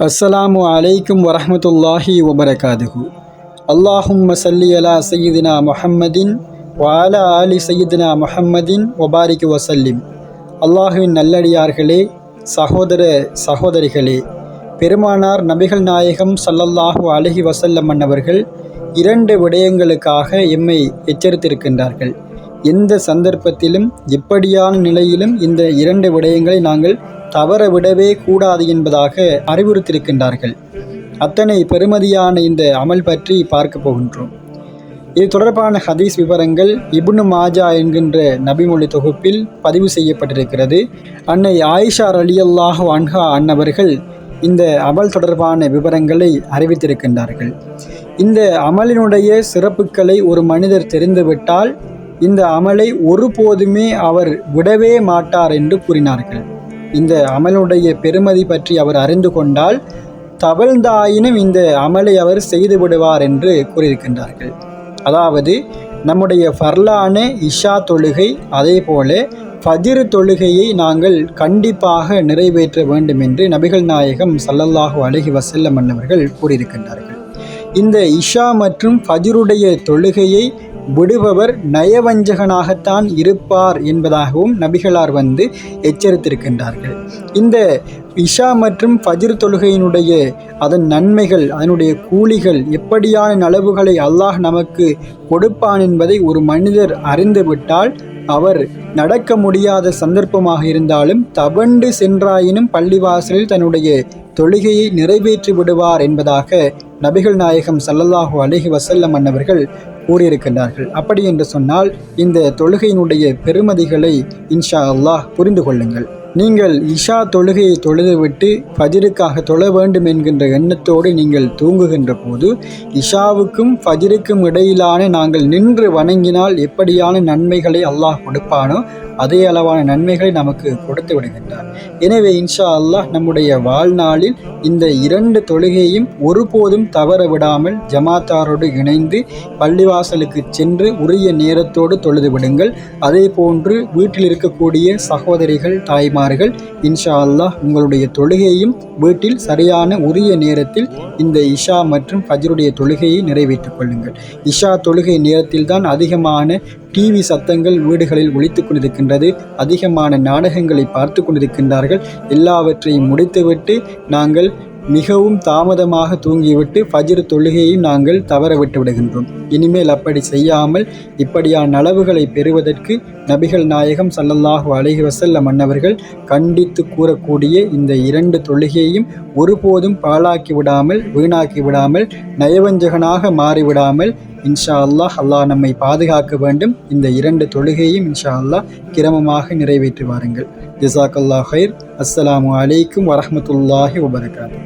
அஸ்ஸலாமு அலைக்கும் வரமத்துல்லாஹி வபரகாதுஹு. அல்லாஹும் சல்லி அலா சையீதினா முஹம்மதின் வாலா ஆலி சையீதினா முஹம்மதின் வபாரிக் வசல்லிம் அல்லாஹுவின் நல்லடியார்களே சகோதர சகோதரிகளே பெருமானார் நபிகள் நாயகம் சல்லல்லாஹு அலஹி வசல்லம் அன்னவர்கள் இரண்டு விடயங்களுக்காக எம்மை எச்சரித்திருக்கின்றார்கள். எந்த சந்தர்ப்பத்திலும் எப்படியான நிலையிலும் இந்த இரண்டு விடயங்களை நாங்கள் தவற விடவே கூடாது என்பதாக அறிவுறுத்தியிருக்கின்றார்கள். அத்தனை பெருமதியான இந்த அமல் பற்றி பார்க்க போகின்றோம். இது தொடர்பான ஹதீஸ் விவரங்கள் இபுனு மாஜா என்கின்ற நபிமொழி தொகுப்பில் பதிவு செய்யப்பட்டிருக்கிறது. அன்னை ஆயிஷா அலியல்லாஹு அன்ஹா அன்னவர்கள் இந்த அமல் தொடர்பான விவரங்களை அறிவித்திருக்கின்றார்கள். இந்த அமலினுடைய சிறப்புகளை ஒரு மனிதர் தெரிந்துவிட்டால் இந்த அமலை ஒருபோதுமே அவர் விடவே மாட்டார் என்று கூறினார்கள். இந்த அமலுடைய பெருமதி பற்றி அவர் அறிந்து கொண்டால் தவழ்ந்தாயினும் இந்த அமலை அவர் செய்து விடுவார் என்று கூறியிருக்கின்றார்கள். அதாவது நம்முடைய ஃபர்லான இஷா தொழுகை அதே போல ஃபஜிர் தொழுகையை நாங்கள் கண்டிப்பாக நிறைவேற்ற வேண்டும் என்று நபிகள் நாயகம் சல்லல்லாஹு அலஹி வசல்லம் அன்னவர்கள் கூறியிருக்கின்றார்கள். இந்த இஷா மற்றும் ஃபஜிருடைய தொழுகையை விடுபவர் நயவஞ்சகனாகத்தான் இருப்பார் என்பதாகவும் நபிகளார் வந்து எச்சரித்திருக்கின்றார்கள். இந்த இஷா மற்றும் ஃபஜிர் தொழுகையினுடைய அதன் நன்மைகள் அதனுடைய கூலிகள் எப்படியான அளவுகளை அல்லாஹ் நமக்கு கொடுப்பான் என்பதை ஒரு மனிதர் அறிந்துவிட்டால் அவர் நடக்க முடியாத சந்தர்ப்பமாக இருந்தாலும் தவண்டு சென்றாயினும் பள்ளிவாசலில் தன்னுடைய தொழுகையை நிறைவேற்றி விடுவார் என்பதாக நபிகள் நாயகம் சல்லல்லாஹு அலஹி வசல்லம் அன்னவர்கள் கூறியிருக்கின்றார்கள். அப்படி என்று சொன்னால் இந்த தொழுகையினுடைய பெருமதிகளை இன்ஷா அல்லாஹ் புரிந்து கொள்ளுங்கள். நீங்கள் இஷா தொழுகையை தொழுதுவிட்டு ஃபஜிருக்காக தொழ வேண்டும் என்கின்ற எண்ணத்தோடு நீங்கள் தூங்குகின்ற போது இஷாவுக்கும் ஃபஜிருக்கும் இடையிலான நாங்கள் நின்று வணங்கினால் எப்படியான நன்மைகளை அல்லாஹ் கொடுப்பானோ அதே அளவான நன்மைகளை நமக்கு கொடுத்து விடுகின்றார். எனவே இன்ஷா அல்லாஹ் நம்முடைய வாழ்நாளில் இந்த இரண்டு தொழுகையும் ஒருபோதும் தவற விடாமல் ஜமாத்தாரோடு இணைந்து பள்ளிவாசலுக்கு சென்று உரிய நேரத்தோடு தொழுது விடுங்கள். அதே போன்று வீட்டில் இருக்கக்கூடிய சகோதரிகள் செய்வார்கள். இன்ஷா அல்லாஹ் உங்களுடைய தொழுகையும் வீட்டில் சரியான உரிய நேரத்தில் இந்த இஷா மற்றும் ஃபஜருடைய தொழுகையை நிறைவேற்றிக் கொள்ளுங்கள். இஷா தொழுகை நேரத்தில் தான் அதிகமான டிவி சத்தங்கள் வீடுகளில் ஒழித்து கொண்டிருக்கின்றது. அதிகமான நாடகங்களை பார்த்து கொண்டிருக்கின்றார்கள். எல்லாவற்றையும் முடித்துவிட்டு நாங்கள் மிகவும் தாமதமாக தூங்கிவிட்டு ஃபஜ்ர் தொழுகையும் நாங்கள் தவற விட்டு விடுகின்றோம். இனிமேல் அப்படி செய்யாமல் இப்படியான அளவுகளை பெறுவதற்கு நபிகள் நாயகம் சல்லல்லாஹு அலஹி வசல்ல மன்னவர்கள் கண்டித்து கூறக்கூடிய இந்த இரண்டு தொழுகையையும் ஒருபோதும் பாழாக்கி விடாமல் வீணாக்கி விடாமல் நயவஞ்சகனாக மாறிவிடாமல் இன்ஷா அல்லாஹ் அல்லாஹ் நம்மை பாதுகாக்க வேண்டும். இந்த இரண்டு தொழுகையும் இன்ஷா அல்லாஹ் கிரமமாக நிறைவேற்றி வாருங்கள். ஜிசாக் அல்லாஹ் ஹைர் அஸ்லாம் வலைக்கும் வரமத்துல்லாஹி வபரகாத்து